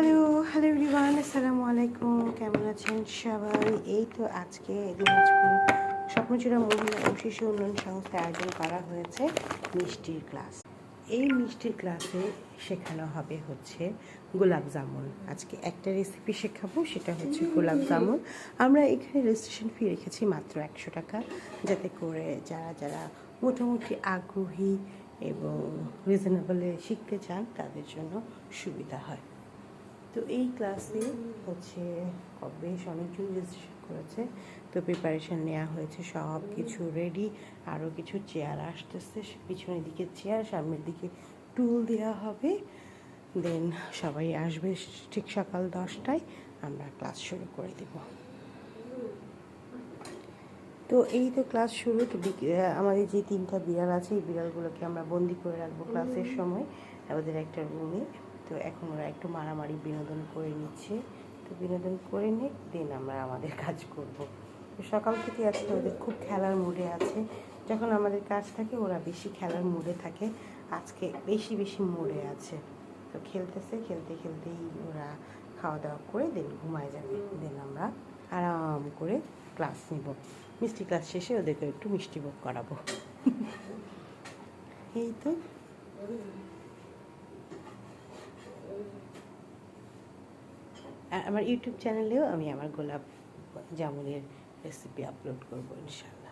Hello hello everyone আসসালামু আলাইকুম, কেমন আছেন সবাই? এই তো আজকে দিনাজপুর স্বপ্নচূড়া মহিলা ও শিশু উন্নয়ন সংস্থায় আয়োজন করা হয়েছে মিষ্টির ক্লাস। এই মিষ্টির ক্লাসে শেখানো হবে হচ্ছে গোলাপ জামুন। আজকে একটা রেসিপি শেখাবো, সেটা হচ্ছে গোলাপ জামুন। আমরা এখানে রেজিস্ট্রেশন ফি রেখেছি মাত্র একশো টাকা। যাতে করে যারা যারা মোটামুটি আগ্রহী এবং রিজনেবলে শিখতে চান, তাদের জন্য সুবিধা হয়। তো এই ক্লাসে হচ্ছে বেশ অনেকজন রেজিস্ট্রেশন করেছে। তো প্রিপারেশন নেওয়া হয়েছে সব কিছু রেডি আরও কিছু চেয়ার আসতেছে পিছনের দিকে চেয়ার সামনের দিকে টুল দেওয়া হবে। দেন সবাই আসবে ঠিক সকাল দশটায় আমরা ক্লাস শুরু করে দেব। তো এই তো ক্লাস শুরু তো আমাদের যে তিনটা বিড়াল আছে এই বিড়ালগুলোকে আমরা বন্দি করে রাখব ক্লাসের সময়। আমাদের একটা রুমে তো এখন ওরা একটু মারামারি বিনোদন করে নিচ্ছে। তো বিনোদন করে নিক, দেন আমরা আমাদের কাজ করব। তো সকাল থেকে আজকে ওদের খুব খেলার মুডে আছে। যখন আমাদের কাজ থাকে, ওরা বেশি খেলার মুডে থাকে। আজকে বেশি বেশি মুডে আছে। তো খেলতেছে, খেলতে খেলতেই ওরা খাওয়া দাওয়া করে দেন ঘুমায় যাবে। দেন আমরা আরাম করে ক্লাস নিব। মিষ্টি ক্লাস শেষে ওদেরকে একটু মিষ্টি ভোগ করাবো। এই তো। আর আমার ইউটিউব চ্যানেলেও আমি আমার গোলাপ জামুনের রেসিপি আপলোড করব ইনশাল্লাহ